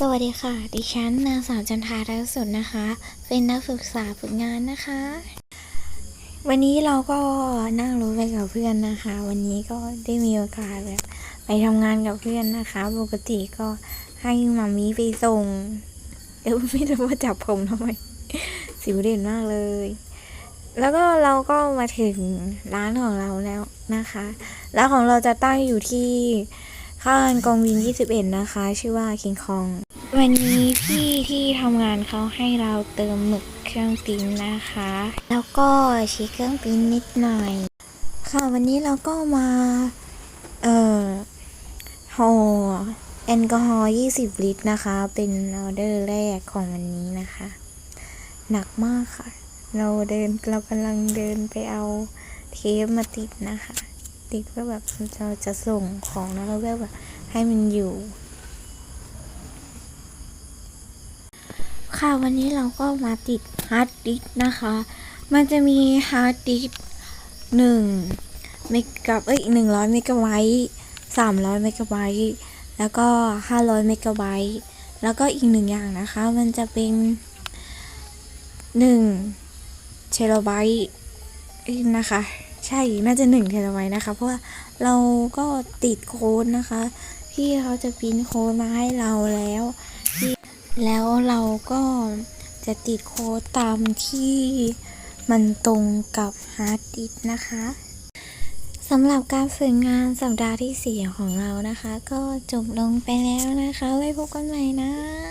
สวัสดีค่ะ ดิฉันนางสาวจันทาทัสุดนะคะ เป็นนักศึกษาฝึกงานนะคะ วันนี้เราก็นั่งรถไปกับเพื่อนนะคะ วันนี้ก็ได้มีโอกาสแบบไปทำงานกับเพื่อนนะคะ ปกติก็ให้มามีไปส่งเออไม่รู้ว่าจับผมทำไม สิวเด่นมากเลย แล้วก็เราก็มาถึงร้านของเราแล้วนะคะ ร้านของเราจะตั้งอยู่ที่ ข้างกองวิน 21 นะคะ ชื่อว่า King Kong วันนี้พี่ที่ทำงานเขาให้เราเติมหมึกเครื่องปิ้นนะคะ แล้วก็เช็คเครื่องปิ้นนิดหน่อย ค่ะวันนี้เราก็มา เอ่อห่อแอลกอฮอล์20 ลิตรนะคะ เป็นออเดอร์แรกของวันนี้นะคะ หนักมากค่ะ เราเดินเรากำลังเดินไปเอาเทปมาติดนะคะ ติดเพื่อแบบเราจะส่งของแล้วก็แบบให้มันอยู่ ค่ะวันนี้เราก็มาติดฮาร์ดดิสก์นะคะ มันจะมีฮาร์ดดิสก์หนึ่งเมกะเอ้ยหนึ่งร้อยเมกะไบต์สามร้อยเมกะไบต์แล้วก็ห้าร้อยเมกะไบต์แล้วก็อีกหนึ่งอย่างนะคะ มันจะเป็นหนึ่งเทราไบต์นะคะ ใช่น่าจะหนึ่งเทราไบต์นะคะ เพราะว่าเราก็ติดโค้ดนะคะ พี่เขาจะพิมพ์โค้ดมาให้เราแล้วแล้วเราก็จะติดโค้ดตามที่มันตรงกับฮาร์ดดิสนะคะสำหรับการฝึกงานสัปดาห์ที่ 4 ของเรานะคะ ก็จบลงไปแล้วนะคะ ไว้พบกันใหม่นะ